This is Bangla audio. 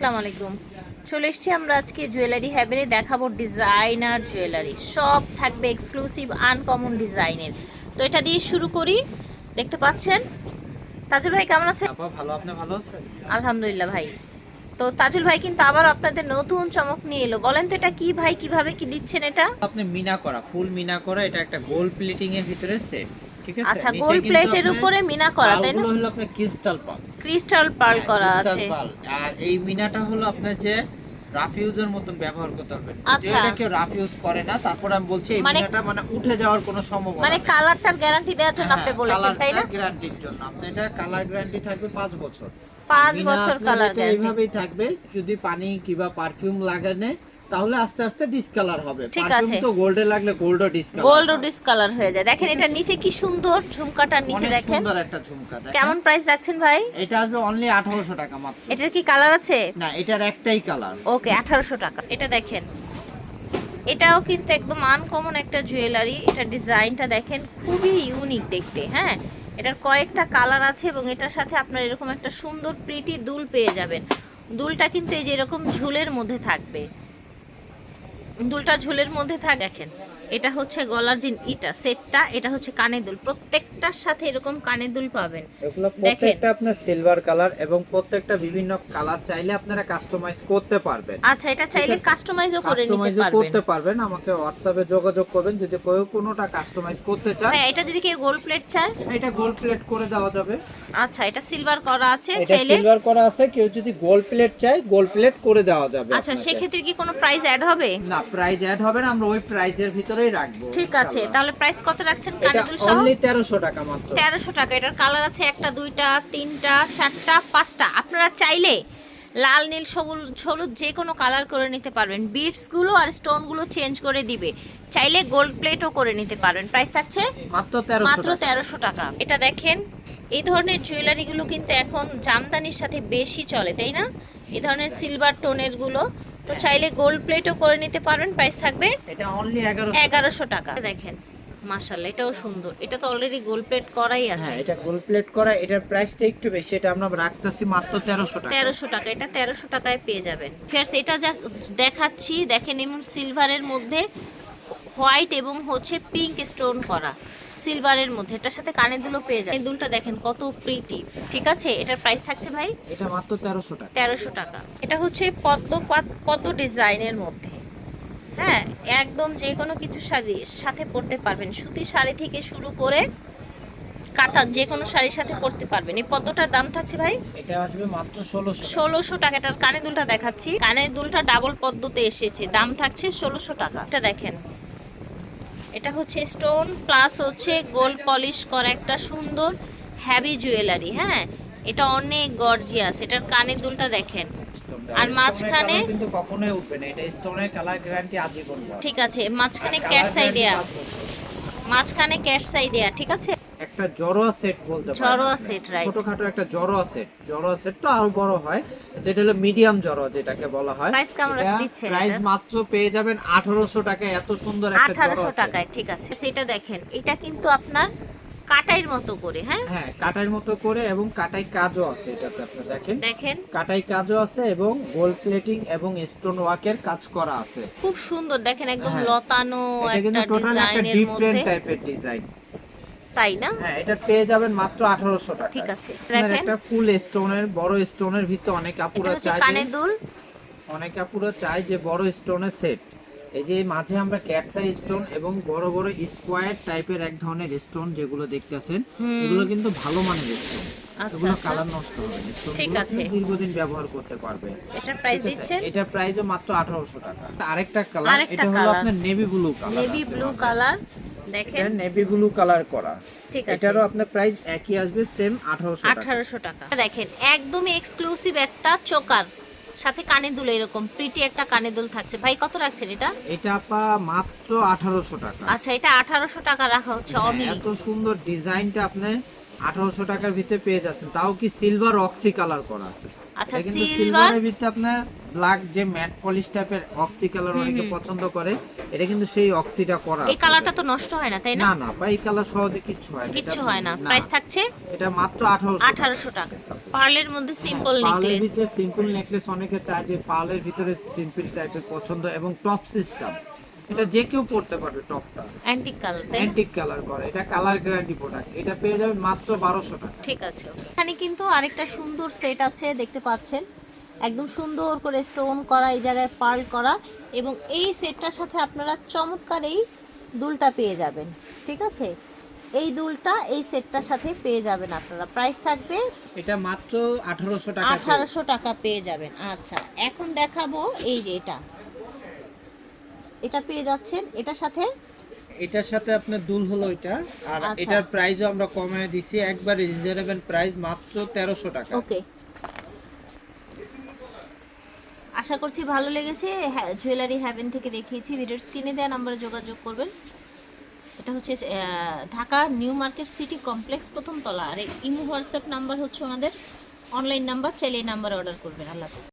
আসসালামু আলাইকুম। চলে এসছি আমরা আজকে জুয়েলারি হ্যাবেনে দেখাবো ডিজাইনার জুয়েলারি। সব থাকবে এক্সক্লুসিভ আনকমন ডিজাইনের। তো এটা দিয়ে শুরু করি। দেখতে পাচ্ছেন? তাজুল ভাই কেমন আছেন? ভালো। আপনি ভালো আছেন? আলহামদুলিল্লাহ ভাই। তো তাজুল ভাই কিন্তু আবার আপনাদের নতুন চমক নিয়ে এলো। বলেন তো এটা কি ভাই কীভাবে কি দিচ্ছেন এটা? আপনি মিনা করা ফুল মিনা করা এটা একটা গোল্ড প্লেটিং এর ভিতরে সেট ঠিক আছে? আচ্ছা কিন্তু প্লেটের উপরে মিনা করা তাই না? হলো আপনার ক্রিস্টাল পাল। ক্রিস্টাল পার্ল করা আছে। আর এই মিনাটা হলো আপনার যে রাফ ইউজের মতন ব্যবহার করতে পারবেন। আচ্ছা। যেটা কেউ রাফ ইউজ করে না তারপর আমি বলছি এই মানে- মিনাটা মানে উঠে যাওয়ার কোনো সম্ভাবনা মানে কালারটার গ্যারান্টি দেওয়ার জন্য আপনি বলেছেন তাই না? গ্যারান্টির জন্য। আপনি এটা কালার গ্যারান্টি থাকবে 5 বছর। পাঁচ বছর কালার এইভাবেই থাকবে যদি পানি কিংবা পারফিউম লাগানে তাহলে আস্তে আস্তে ডিসকালার হবে। ঠিক আছে। তো গোল্ডে লাগলে গোল্ডও ডিসকালার গোল্ড ও ডিসকালার হয়ে যায়। দেখেন এটা নিচে কি সুন্দর ঝুমকাটার নিচে দেখেন। সুন্দর একটা ঝুমকা দেখেন। কেমন প্রাইস রাখছেন ভাই? এটা আসবে অনলি 1800 টাকা মাত্র। এটার কি কালার আছে? না এটার একটাই কালার ওকে আঠারোশো টাকা। এটা দেখেন। এটাও কিন্তু একদম আনকমন একটা জুয়েলারি এটা ডিজাইনটা দেখেন খুবই ইউনিক দেখতে হ্যাঁ? এটার কয়েকটা কালার আছে এবং এটার সাথে আপনার এরকম একটা সুন্দর প্রিটি দুল পেয়ে যাবেন। দুলটা কিন্তু এই যে এরকম ঝুলের মধ্যে থাকবে। দুলটা ঝুলের মধ্যে থাক, দেখেন। এটা হচ্ছে গলার যে ইটা সেটটা এটা হচ্ছে কানের দুল। প্রত্যেকটার সাথে এরকম কানের দুল পাবেন। প্রত্যেকটা আপনার সিলভার কালার এবং প্রত্যেকটা বিভিন্ন কালার চাইলে আপনারা কাস্টমাইজ করতে পারবেন। আচ্ছা এটা চাইলে কাস্টমাইজও করে নিতে পারবেন। করতে পারবেন। আমাকে হোয়াটসঅ্যাপে যোগাযোগ করবেন। যদি কেউ কোনোটা কাস্টমাইজ করতে চায় হ্যাঁ এটা যদি কেউ গোল্ড প্লেট চায় এটা গোল্ড প্লেট করে দেওয়া যাবে। আচ্ছা এটা সিলভার করা আছে এটা সিলভার করা আছে। কেউ যদি গোল্ড প্লেট চায় গোল্ড প্লেট করে দেওয়া যাবে আচ্ছা। সেক্ষেত্রে কি কোনো প্রাইস অ্যাড হবে? না প্রাইস অ্যাড হবে না। আমরা ওই প্রাইজের ভিতরেই রাখব ঠিক আছে তাহলে প্রাইস কত রাখছেন? কানের সহ? অনলি 1300 টাকা মাত্র। তেরোশো টাকা এটার কালার আছে একটা দুইটা তিনটা চারটা পাঁচটা। আপনারা চাইলে লাল নীল সবুজ হলুদ যে কোনো কালার করে নিতে পারবেন। বিটসগুলো আর স্টোনগুলো চেঞ্জ করে দিবে। চাইলে গোল্ড প্লেটও করে নিতে পারবেন। প্রাইস থাকছে মাত্র 1300 মাত্র তেরোশো টাকা। এটা দেখেন এই ধরনের জুয়েলারিগুলো কিন্তু এখন জামদানির সাথে বেশি চলে তাই না? এই ধরনের সিলভার টোনেরগুলো তো চাইলে গোল্ড প্লেটও করে নিতে পারবেন প্রাইস থাকবে এটা অনলি 1100 এগারোশো টাকা। দেখেন মাশাল্লাহ এটাও সুন্দর। এটা তো অলরেডি গোল্ড প্লেট করাই আছে। হ্যাঁ এটা গোল্ড প্লেট করা এটার প্রাইসটা একটু বেশি এটা আমরা রাখতেছি মাত্র 1300 টাকা। তেরোশো টাকা এটা তেরোশো টাকায় পেয়ে যাবেন। ফেরস এটা যা দেখাচ্ছি দেখেন এমন সিলভারের মধ্যে হোয়াইট এবং হচ্ছে পিঙ্ক স্টোন করা। সিলভারের মধ্যে। এটার সাথে কানের দুলও পেয়ে যায় এই দুলটা দেখেন কত প্রিটি ঠিক আছে? এটার প্রাইস থাকছে ভাই এটা মাত্র 1300 টাকা। তেরোশো টাকা। এটা হচ্ছে পদ্ম পদ্ম ডিজাইনের মধ্যে। হ্যাঁ একদম যে কোনো কিছু সাথে সাথে পরতে পারবেন। সুতির শাড়ি থেকে শুরু করে কাতান যে কোনো শাড়ির সাথে পরতে পারবেন। এই পদ্মটার দাম থাকছে ভাই? এটা আসবে মাত্র 1600 ষোলোশো টাকাটার কানের দুলটা দেখাচ্ছি। কানের দুলটা ডাবল পদ্মতে এসেছে। দাম থাকছে ষোলোশো টাকা। এটা দেখেন। এটা হচ্ছে স্টোন প্লাস হচ্ছে গোল্ড পলিশ করা একটা সুন্দর হ্যাভি জুয়েলারি হ্যাঁ? এটা অনেক গর্জিয়াস এটার কানের দুলটা দেখেন। আর মাঝখানে- কিন্তু কখনোই উঠবে না এটা স্টোনের কালার গ্যারান্টি আজীবন ঠিক আছে মাঝখানে ক্যাশ সাই দেয়া। মাঝখানে ক্যাশ সাই দেয়া ঠিক আছে? একটা জড়োয়া সেট বলতে পারেন। জড়োয়া আপনি। set, ছোটখাটো একটা জড়োয়া সেট। জড়োয়া সেট তো আরও বড় হয়। এটা হলো মিডিয়াম জড়োয়া যেটাকে বলা হয়। Price কেমন দিচ্ছেন প্রাইস মাত্র পেয়ে যাবেন 1800 টাকায়। এত সুন্দর একটা জড়োয়া set। টাকায় ঠিক আছে। সেটা দেখেন এটা কিন্তু আপনার কাটাইর মতো করে হ্যাঁ? হ্যাঁ কাটাই মতো করে এবং কাটাই কাজও আছে এটাতে আপনি দেখেন। দেখেন। কাটাই কাজও আছে এবং গোল্ড প্লেটিং এবং স্টোন ওয়ার্কের কাজ করা আছে। খুব সুন্দর দেখেন একদম হ্যাঁ। লতানো এটা কিন্তু একটা টোটাল একটা ডিফারেন্ট টাইপের ডিজাইন তাই না? হ্যাঁ এটা পেয়ে যাবেন মাত্র 1800 টাকা। ঠিক আছে। দেখেন। একটা ফুল স্টোনের বড় স্টোনের ভিতরে অনেক আপুরা হচ্ছে চায় কানের দুল। অনেক আপুরা চায় যে বড় স্টোনের সেট এই যে মাঝে আমরা ক্যাটসাই স্টোন এবং বড় বড় স্কোয়ার টাইপের এক ধরনের স্টোন যেগুলো দেখতেছেন। এগুলো কিন্তু ভালো মানের স্টোন আচ্ছা, এগুলো আচ্ছা। কালার নষ্ট হবে ঠিক আছে। দীর্ঘদিন ব্যবহার করতে পারবে এটার প্রাইস দিচ্ছেন? এটা প্রাইসও মাত্র 1800 টাকা। আরেকটা কালার এটা হলো আপনার navy blue colour navy blue colour দেখেন। নেভি ব্লু কালার করা। ঠিক আছে। এটারও আপনার প্রাইস একই আসবে সেম 1800 টাকা। আঠারোশো টাকা। দেখেন একদমই এক্সক্লুসিভ একটা চোকার। সাথে কানের দুল এরকম প্রিটি একটা কানের দুল থাকছে। ভাই কত রাখছেন এটা? এটা আপা মাত্র 1800 টাকা। আচ্ছা এটা আঠারোশো টাকা রাখা হচ্ছে হ্যাঁ, অনলি এত সুন্দর ডিজাইনটা আপনি আঠারোশো টাকার ভিতরে পেয়ে যাচ্ছেন। তাও কি সিলভার অক্সি কালার করা আচ্ছা কিন্তু সিলভারের ভিতরে আপনার ব্ল্যাক যে ম্যাট পলিশ টাইপের অক্সি কালার অনেকে পছন্দ করে এটা কিন্তু সেই অক্সিটা করা এই কালারটা তো নষ্ট হয় না তাই না? না না বা এই কালার সহজে কিচ্ছু হয় না এটা- হয় না। প্রাইস থাকছে? এটা মাত্র 1800 আঠারোশো টাকা। পার্লের মধ্যে সিম্পল পার্লের ভিতরে সিম্পল নেকলেস অনেকে চায় যে পার্লের ভিতরে সিম্পল টাইপের পছন্দ এবং টপ সিস্টেম এটা যে কেউ পড়তে পারবে টপটা। অ্যান্টিক কালার অ্যান্টিক কালার করে। এটা কালার গ্যারান্টি প্রোডাক্ট এটা পেয়ে যাবেন মাত্র 1200 টাকা। ঠিক আছে এখানে কিন্তু আরেকটা সুন্দর সেট আছে দেখতে পাচ্ছেন। একদম সুন্দর করে স্টোন করা এই জায়গায় পার্ল করা। এবং এই সেটটার সাথে আপনারা চমৎকার এই দুলটা পেয়ে যাবেন। ঠিক আছে? এই দুলটা এই সেটটার সাথে পেয়ে যাবেন আপনারা। প্রাইস থাকবে এটা মাত্র 1800 টাকা আঠারোশো টাকা পেয়ে যাবেন। আচ্ছা এখন দেখাবো এই যে এটা। এটা পেয়ে যাচ্ছেন। এটার সাথে? এটার সাথে আপনার দুল হলো এটা। আর আচ্ছা। এটার প্রাইসও আমরা কমিয়ে দিছি। একবার রিজনেবল প্রাইস মাত্র 1300 টাকা। ওকে। আশা করছি ভালো লেগেছে। জুয়েলারি হ্যাভেন থেকে দেখিয়েছি। ভিডিওর স্ক্রিনে দেওয়া নাম্বারে যোগাযোগ করবেন। এটা হচ্ছে Dhaka New Market City Complex প্রথম তলা। আর ইমো হোয়াটসঅ্যাপ নাম্বার হচ্ছে ওনাদের অনলাইন নাম্বার চাইলে এই নাম্বারে অর্ডার করবেন। আল্লাহ হাফেজ।